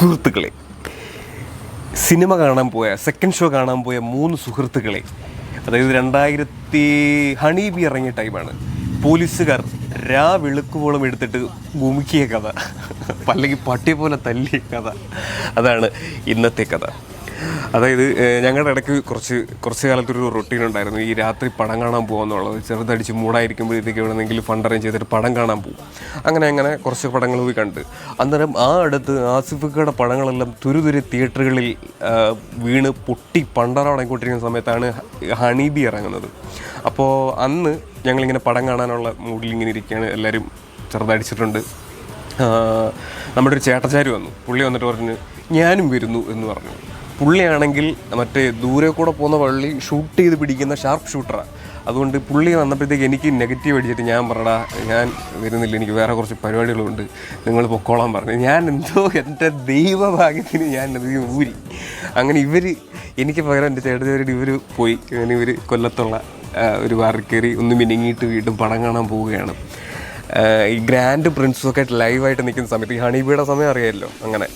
സുഹൃത്തുക്കളെ. സിനിമ കാണാൻ പോയ സെക്കൻഡ് ഷോ കാണാൻ പോയ മൂന്ന് സുഹൃത്തുക്കളെ. അതായത് രണ്ടായിരത്തി ഹണി ബി ഇറങ്ങിയ ടൈമാണ് പോലീസുകാർ രാ വെളുക്കുവോളം എടുത്തിട്ട് ഭൂമിക്കിയ കഥ. അല്ലെങ്കിൽ പട്ടിയെ പോലെ തല്ലിയ കഥ. അതാണ് ഇന്നത്തെ കഥ. അതായത് ഞങ്ങളുടെ ഇടയ്ക്ക് കുറച്ച് കുറച്ച് കാലത്തൊരു റൊട്ടീൻ ഉണ്ടായിരുന്നു. ഈ രാത്രി പടം കാണാൻ പോകാന്നുള്ളത് ചെറുതടിച്ച് മൂടായിരിക്കുമ്പോഴത്തേക്ക് എവിടെന്നെങ്കിലും ഫണ്ട് അറേഞ്ച് ചെയ്തിട്ട് പടം കാണാൻ പോകും. അങ്ങനെ അങ്ങനെ കുറച്ച് പടങ്ങൾ പോയി കണ്ട്. അന്നേരം ആ അടുത്ത് ആസിഫിക്കയുടെ പടങ്ങളെല്ലാം തുരുതുരെ തിയേറ്ററുകളിൽ വീണ് പൊട്ടി പണ്ടറടങ്ങിക്കൊണ്ടിരിക്കുന്ന സമയത്താണ് ഹണീബി ഇറങ്ങുന്നത്. അപ്പോൾ അന്ന് ഞങ്ങളിങ്ങനെ പടം കാണാനുള്ള മൂഡിൽ ഇങ്ങനെ ഇരിക്കുകയാണ്. എല്ലാവരും ചെറുതടിച്ചിട്ടുണ്ട്. നമ്മുടെ ഒരു ചേട്ടച്ചാരി വന്നു. പുള്ളി വന്നിട്ട് പറഞ്ഞു ഞാനും വരുന്നു എന്ന് പറഞ്ഞു. പുള്ളിയാണെങ്കിൽ മറ്റേ ദൂരെ കൂടെ പോകുന്ന വള്ളി ഷൂട്ട് ചെയ്ത് പിടിക്കുന്ന ഷാർപ്പ് ഷൂട്ടറാണ് അതുകൊണ്ട് പുള്ളി വന്നപ്പോഴത്തേക്ക് എനിക്ക് നെഗറ്റീവ് അടിച്ചിട്ട് ഞാൻ പറടാ ഞാൻ വരുന്നില്ല എനിക്ക് വേറെ കുറച്ച് പരിപാടികളുണ്ട് നിങ്ങൾ പൊക്കോളാൻ പറഞ്ഞു. ഞാൻ എന്തോ എന്റെ ദൈവഭാഗ്യത്തിന് ഞാൻ അത് ഊരി. അങ്ങനെ ഇവർ എനിക്ക് പകരം എന്റെ ചേട്ടച്ചാരുടെ ഇവർ പോയി. അങ്ങനെ ഇവർ കൊല്ലത്തുള്ള ഒരു ബാറിൽ കയറി ഒന്ന് മിനിങ്ങിയിട്ട് വീണ്ടും പടം കാണാൻ പോവുകയാണ്. ഈ ഗ്രാൻഡ് പ്രിൻസൊക്കെ ലൈവായിട്ട് നിൽക്കുന്ന സമയത്ത് ഈ ഹണിബിയുടെ സമയം അറിയാമല്ലോ അങ്ങനെ.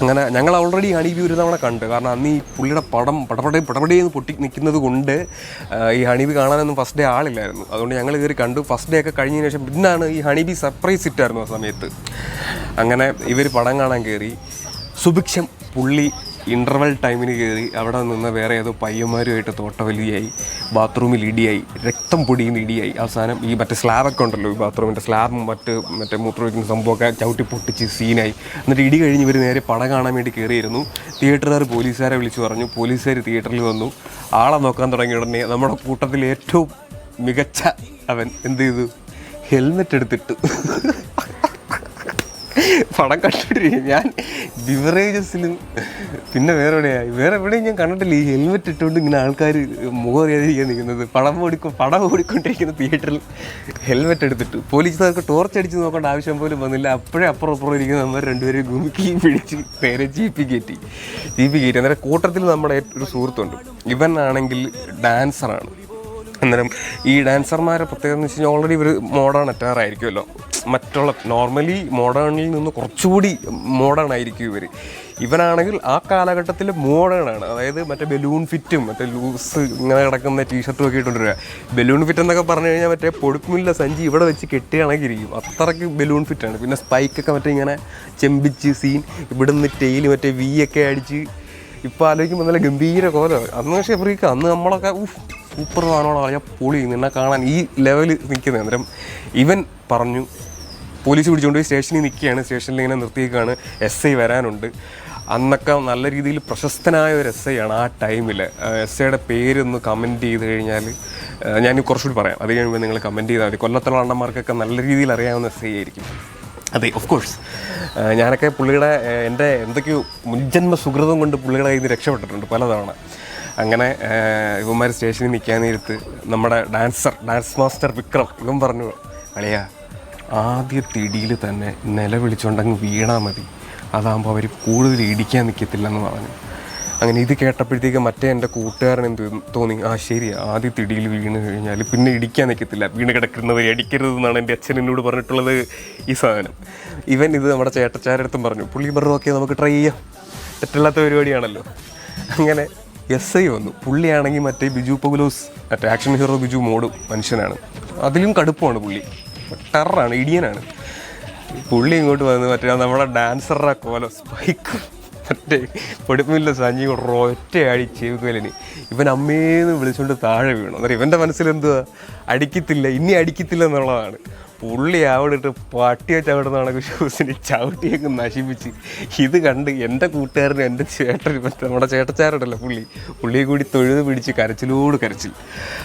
അങ്ങനെ ഞങ്ങൾ ഓൾറെഡി ഹണിബി ഒരു തവണ കണ്ട്. കാരണം അന്ന് ഈ പുള്ളിയുടെ പടം പടപടേ പടപടേന്ന് പൊട്ടി നിൽക്കുന്നത് കൊണ്ട് ഈ ഹണിബി കാണാനൊന്നും ഫസ്റ്റ് ഡേ ആളില്ലായിരുന്നു. അതുകൊണ്ട് ഞങ്ങൾ കയറി കണ്ടു. ഫസ്റ്റ് ഡേ ഒക്കെ കഴിഞ്ഞതിന് ശേഷം പിന്നാണ് ഈ ഹണിബി സർപ്രൈസ് ഇട്ടായിരുന്നു ആ സമയത്ത്. അങ്ങനെ ഇവർ പടം കാണാൻ കയറി സുഭിക്ഷം പുള്ളി ഇന്റർവെൽ ടൈമിന് കയറി അവിടെ നിന്ന് വേറെ ഏതോ പയ്യന്മാരുമായിട്ട് തോട്ടവലിയായി ബാത്റൂമിൽ ഇടിയായി രക്തം പൊടിയിൽ ഇടിയായി. അവസാനം ഈ മറ്റേ സ്ലാബൊക്കെ ഉണ്ടല്ലോ ഈ ബാത്റൂമിന്റെ സ്ലാബ് മറ്റ് മറ്റേ മൂത്രമൊഴിക്കുന്ന സംഭവമൊക്കെ ചവിട്ടി പൊട്ടിച്ച് സീനായി എന്നിട്ട് ഇടി കഴിഞ്ഞ് ഇവർ നേരെ പട കാണാൻ വേണ്ടി കയറിയിരുന്നു. തിയേറ്ററുകാർ പോലീസുകാരെ വിളിച്ചു പറഞ്ഞു പോലീസുകാർ തിയേറ്ററിൽ വന്നു. ആളെ നോക്കാൻ തുടങ്ങിയ ഉടനെ നമ്മുടെ കൂട്ടത്തിൽ ഏറ്റവും മികച്ച അവൻ എന്ത് ചെയ്തു? ഹെൽമെറ്റ് എടുത്തിട്ടു. പടം കണ്ടിട്ടിരിക്കും ഞാൻ ബിവറേജസിലും പിന്നെ വേറെ എവിടെയായി വേറെ എവിടെയും ഞാൻ കണ്ടിട്ടില്ല. ഈ ഹെൽമെറ്റ് ഇട്ടുകൊണ്ട് ഇങ്ങനെ ആൾക്കാർ മുഖം അറിയാതിരിക്കാൻ നിൽക്കുന്നത്. പടം ഓടിക്കും പടം ഓടിക്കൊണ്ടിരിക്കുന്ന തിയേറ്ററിൽ ഹെൽമെറ്റ് എടുത്തിട്ട് പോലീസുകാർക്ക് ടോർച്ച് അടിച്ച് നോക്കേണ്ട ആവശ്യം പോലും വന്നില്ല. അപ്പോഴേ അപ്പുറം അപ്പുറം ഇരിക്കുന്ന നമ്മൾ രണ്ടുപേരും ഗുമിക്കി പിടിച്ച് നേരെ ജീപ്പി കയറ്റി. ജീപ്പി കയറ്റി. അന്നേരം കൂട്ടത്തിൽ നമ്മുടെ ഒരു സുഹൃത്തുണ്ട്. ഇവൻ ആണെങ്കിൽ ഡാൻസറാണ് അന്നേരം ഈ ഡാൻസർമാരെ പ്രത്യേകത എന്ന് വെച്ച് കഴിഞ്ഞാൽ ഓൾറെഡി ഇവർ മോഡേൺ അറ്റാറായിരിക്കുമല്ലോ. മറ്റുള്ള നോർമലി മോഡേണിൽ നിന്ന് കുറച്ചുകൂടി മോഡേൺ ആയിരിക്കും ഇവർ ഇവനാണെങ്കിൽ ആ കാലഘട്ടത്തിൽ മോഡേൺ ആണ്. അതായത് മറ്റേ ബലൂൺ ഫിറ്റും മറ്റേ ലൂസ് ഇങ്ങനെ കിടക്കുന്ന ടീഷർട്ടും ഒക്കെ ഇട്ടുകൊണ്ടിരിക്കുക ബലൂൺ ഫിറ്റ് എന്നൊക്കെ പറഞ്ഞു കഴിഞ്ഞാൽ മറ്റേ പൊടുക്കുമില്ല സഞ്ചി ഇവിടെ വെച്ച് കെട്ടിയാണെങ്കിരിക്കും അത്രയ്ക്ക് ബലൂൺ ഫിറ്റാണ് പിന്നെ സ്പൈക്കൊക്കെ മറ്റേ ഇങ്ങനെ ചെമ്പിച്ച് സീൻ ഇവിടുന്ന് ടെയിൽ മറ്റേ വി ഒക്കെ അടിച്ച് ഇപ്പോൾ ആലോചിക്കുമ്പോൾ നല്ല ഗംഭീര കോലമാണ്. അന്ന് പക്ഷേ ഫ്രീക്ക് അന്ന് നമ്മളൊക്കെ സൂപ്പർ സാധനമാണ് പറഞ്ഞാൽ പൊളി നിന്നെ കാണാൻ ഈ ലെവലിൽ നിൽക്കുന്നത്. അന്നേരം ഇവൻ പറഞ്ഞു പോലീസ് പിടിച്ചുകൊണ്ട് സ്റ്റേഷനിൽ നിൽക്കുകയാണ്. സ്റ്റേഷനിൽ ഇങ്ങനെ നിർത്തിയേക്കാണ്. എസ് ഐ വരാനുണ്ട്. അന്നൊക്കെ നല്ല രീതിയിൽ പ്രശസ്തനായ ഒരു എസ് ഐ ആണ് ആ ടൈമിൽ എസ് ഐയുടെ പേരൊന്ന് കമന്റ് ചെയ്ത് കഴിഞ്ഞാൽ ഞാൻ കുറച്ചുകൂടി പറയാം. അത് കഴിയുമ്പോൾ നിങ്ങൾ കമന്റ് ചെയ്താൽ മതി. കൊല്ലത്തുള്ള അണ്ണന്മാർക്കൊക്കെ നല്ല രീതിയിൽ അറിയാവുന്ന എസ് ഐ ആയിരിക്കും. അതെ ഓഫ് കോഴ്സ് ഞാനൊക്കെ പുള്ളിയുടെ എന്റെ എന്തൊക്കെയോ മുൻജന്മ സുഹൃതം കൊണ്ട് പുള്ളിയുടെ കയ്യിൽ രക്ഷപ്പെട്ടിട്ടുണ്ട് പലതവണ. അങ്ങനെ ഇവന്മാർ സ്റ്റേഷനിൽ നിൽക്കാൻ നേരത്ത് നമ്മുടെ ഡാൻസർ ഡാൻസ് മാസ്റ്റർ വിക്രം ഇവൻ പറഞ്ഞു അളിയാ ആദ്യ തിടിയിൽ തന്നെ നിലവിളിച്ചുകൊണ്ടങ്ങ് വീണാൽ മതി. അതാകുമ്പോൾ അവർ കൂടുതൽ ഇടിക്കാൻ നിൽക്കത്തില്ലെന്ന് പറഞ്ഞു. അങ്ങനെ ഇത് കേട്ടപ്പോഴത്തേക്ക് മറ്റേ എന്റെ കൂട്ടുകാരൻ എന്ത് തോന്നി ആ ശരി ആദ്യ തിടിയിൽ വീണ് കഴിഞ്ഞാൽ പിന്നെ ഇടിക്കാൻ നിൽക്കത്തില്ല വീണ് കിടക്കുന്നവരെ അടിക്കരുത് എന്നാണ് എന്റെ അച്ഛൻ എന്നോട് പറഞ്ഞിട്ടുള്ളത് ഈ സാധനം. ഇവൻ ഇത് നമ്മുടെ ചേട്ടച്ചാരടുത്തും പറഞ്ഞു പുള്ളി പറഞ്ഞു ഓക്കെ നമുക്ക് ട്രൈ ചെയ്യാം. തെറ്റില്ലാത്ത പരിപാടിയാണല്ലോ. അങ്ങനെ എസ് ഐ വന്നു. പുള്ളിയാണെങ്കിൽ മറ്റേ ബിജു പൗലോസ് മറ്റേ ആക്ഷൻ ഹീറോ ബിജു മോഡ് മനുഷ്യനാണ്. അതിലും കടുപ്പമാണ് പുള്ളി. ടെററാണ് ഇടിയനാണ്. പുള്ളി ഇങ്ങോട്ട് വന്ന് മറ്റേ നമ്മുടെ ഡാൻസറുടെ കോല സ്പൈക്ക്. മറ്റേ പൊടിപ്പില്ല സഞ്ഞി ഒറ്റ അടി ചെവിക്കലിന് ഇവൻ അമ്മേന്ന് വിളിച്ചുകൊണ്ട് താഴെ വീണു. അന്നേരം ഇവന്റെ മനസ്സിൽ എന്തുവാ അടിക്കത്തില്ല ഇനി അടിക്കത്തില്ല എന്നുള്ളതാണ്. പുള്ളി അവിടെ ഇട്ട് പട്ടിയെ ചവിടുന്ന കണക്ക് ഷൂസിന് ചവിട്ടിയൊക്കെ നശിപ്പിച്ച്. ഇത് കണ്ട് എന്റെ കൂട്ടുകാരനും എന്റെ ചേട്ടൻ നമ്മുടെ ചേട്ടച്ചാരുണ്ടല്ലോ പുള്ളി. പുള്ളിയെ കൂടി തൊഴുത് പിടിച്ച് കരച്ചിലോട് കരച്ചിൽ.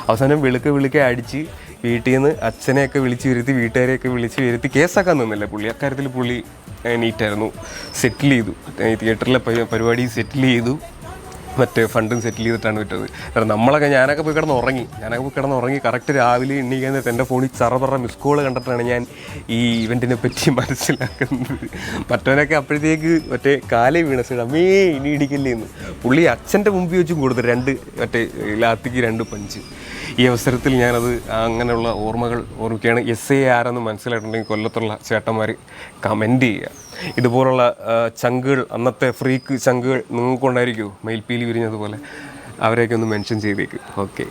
അവസാനം വെളുക്ക വെളുക്കെ അടിച്ച് വീട്ടിൽ നിന്ന് അച്ഛനെയൊക്കെ വിളിച്ച് വരുത്തി വീട്ടുകാരെയൊക്കെ വിളിച്ച് വരുത്തി കേസാക്കാൻ നിന്നില്ല പുള്ളി. അക്കാര്യത്തിൽ പുള്ളി നീറ്റായിരുന്നു സെറ്റിൽ ചെയ്തു. തിയേറ്ററിലെ പരിപാടി സെറ്റിൽ ചെയ്തു. മറ്റേ ഫണ്ടും സെറ്റിൽ ചെയ്തിട്ടാണ് വിറ്റത്. കാരണം നമ്മളൊക്കെ ഞാനൊക്കെ പോയി കിടന്ന് ഉറങ്ങി. ഞാനൊക്കെ പോയി കിടന്ന് ഉറങ്ങി കറക്റ്റ് രാവിലെ എണ്ണീക്കാൻ നേരത്തെ എന്റെ ഫോണിൽ ചറപറ മിസ് കോൾ കണ്ടിട്ടാണ് ഞാൻ ഈ ഇവന്റിനെ പറ്റി മനസ്സിലാക്കുന്നത്. മറ്റവനൊക്കെ അപ്പോഴത്തേക്ക് മറ്റേ കാലേ വീണ. അമ്മേ ഇനി ഇടിക്കല്ലേ എന്ന് പുള്ളി അച്ഛന്റെ മുമ്പിൽ വെച്ചും കൊടുത്തു രണ്ട് മറ്റേ ലാത്തിക്ക് രണ്ട് പഞ്ച് ഈ അവസരത്തിൽ ഞാനത് അങ്ങനെയുള്ള ഓർമ്മകൾ ഓർമ്മിക്കുകയാണ്. എസ് ഐ ആരെന്ന് മനസ്സിലായിട്ടുണ്ടെങ്കിൽ കൊല്ലത്തുള്ള ചേട്ടന്മാർ കമന്റ് ചെയ്യുക. ഇതുപോലുള്ള ചങ്കുകൾ അന്നത്തെ ഫ്രീക്ക് ചങ്കുകൾ നിങ്ങൾക്കുണ്ടായിരിക്കുമോ മയിൽപ്പീലി വിരിഞ്ഞതുപോലെ. അവരെയൊക്കെ ഒന്ന് മെൻഷൻ ചെയ്തേക്കും. ഓക്കെ.